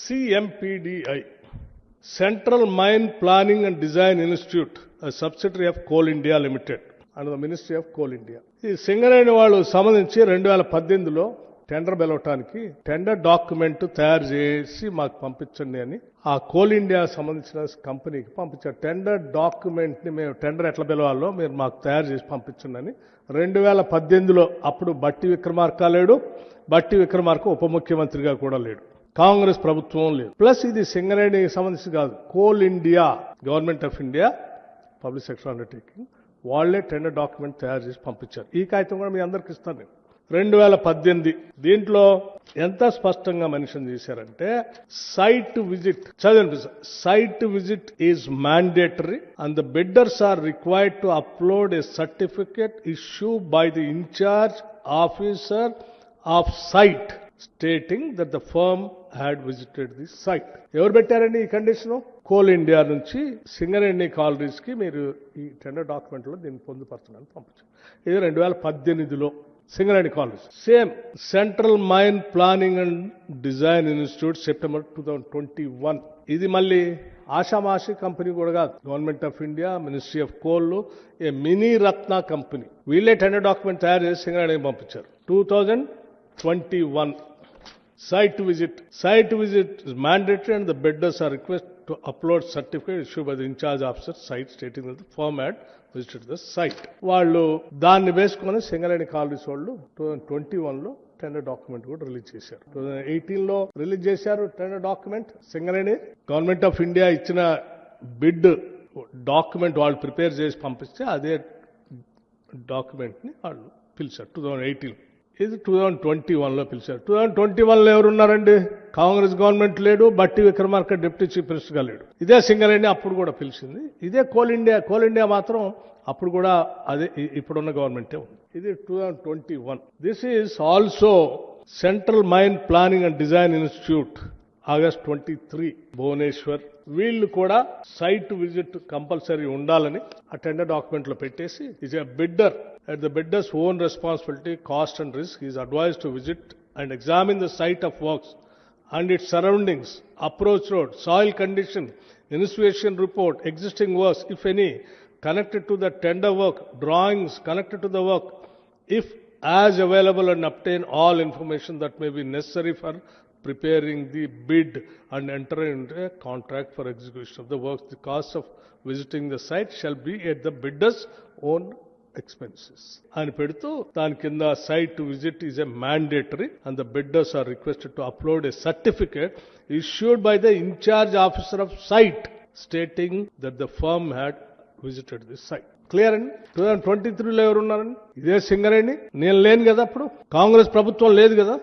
CMPDI, Central Mine Planning and Design Institute, a subsidiary of Coal India Limited, under the Ministry of Coal India. ఈ సింగరేణి వాళ్ళు సంబంధించి రెండు వేల పద్దెనిమిదిలో tender పిలవటానికి tender document తయారు చేసి మాకు పంపించండి అని ఆ కోల్ ఇండియా సంబంధించిన కంపెనీకి పంపించారు. టెండర్ డాక్యుమెంట్ని మేము టెండర్ ఎట్లా పిలవాలో మీరు మాకు తయారు చేసి పంపించండి అని రెండు వేల పద్దెనిమిదిలో అప్పుడు బట్టి విక్రమార్క లేడు. బట్టి విక్రమార్క ఉప ముఖ్యమంత్రిగా కూడా లేడు. కాంగ్రెస్ ప్రభుత్వం లేదు. ప్లస్ ఇది సింగరేణికి సంబంధించి కాదు. Coal India government of India public sector undertaking వాళ్ళే టెండర్ డాక్యుమెంట్ తయారు చేసి పంపించారు. ఈ కాగితం కూడా మీ అందరికి ఇస్తాను నేను. రెండు వేల పద్దెనిమిది దీంట్లో ఎంత స్పష్టంగా మెన్షన్ చేశారంటే సైట్ విజిట్ చదవండి site visit is mandatory and the bidders are required to upload a certificate issue by the incharge officer of site stating that the firm had visited the site ఎవరు పెట్టారండి ఈ condition coal India నుంచి సింగరేణి కాలరీస్కి మీరు ఈ tender డాక్యుమెంట్లో దీన్ని పొందుపరచడానికి పంపించారు. ఇది రెండు వేల పద్దెనిమిదిలో Singareni collieries. Same central mine planning and design institute September two thousand twenty one. ఇది మళ్ళీ ఆషామాషి కంపెనీ కూడా కాదు. Government of India ministry of coal a mini ratna company. వీళ్ళే టెండర్ డాక్యుమెంట్ తయారు చేసి సింగరేణికి పంపించారు. Two thousand twenty one. Site visit site visit is mandatory and the bidders are request to upload certificate issue by the incharge officer site stating firm had visit the site వాళ్ళు దాన్ని వేసుకొని Singareni collieries వాళ్ళు two thousand twenty వన్లో tender document కూడా release చేశారు. Two thousand ఎయిటీన్లో release చేశారు tender document Singareni government of India ఇచ్చిన బిడ్ డాక్యుమెంట్ వాళ్ళు ప్రిపేర్ చేసి పంపిస్తే అదే డాక్యుమెంట్ని వాళ్ళు పిలిచారు. టూ థౌసండ్ ఎయిటీన్ ఇది టూ థౌజండ్ ట్వంటీ వన్లో పిలిచారు. టూ థౌజండ్ ట్వంటీ వన్లో ఎవరున్నారండి? కాంగ్రెస్ గవర్నమెంట్ లేడు బట్టి విక్రమార్క డిప్యూటీ చీఫ్ మినిస్టర్గా లేడు. ఇదే సింగరేణి అప్పుడు కూడా పిలిచింది. ఇదే కోల్ ఇండియా కోల్ ఇండియా మాత్రం అప్పుడు కూడా అదే ఇప్పుడున్న గవర్నమెంటే ఉంది. ఇది two thousand twenty one this is also central mine planning and design institute August twenty three Bhubaneswar. వీళ్ళు కూడా సైట్ విజిట్ కంపల్సరీ ఉండాలని అటెండర్ టెండర్ డాక్యుమెంట్లో పెట్టేసి is a bidder at the bidders own responsibility cost and risk is advise to visit and examine the site of works and it surroundings approach road soil condition inspiration report existing works if any connected to the tender work drawings connected to the work if as available and obtain all information that may be necessary for preparing the bid and enter into a contract for execution of the works. The cost of visiting the site shall be at the bidder's own expenses అని పెడుతూ దాని కింద site visit is a mandatory and the bidders are requested to upload a certificate issued by the in-charge officer of site stating that the firm had visited the site Clear అండి? Two thousand twenty త్రీలో ఎవరున్నారండి ఇదే సింగరేణి. నేను లేను కదా అప్పుడు? కాంగ్రెస్ ప్రభుత్వం లేదు కదా?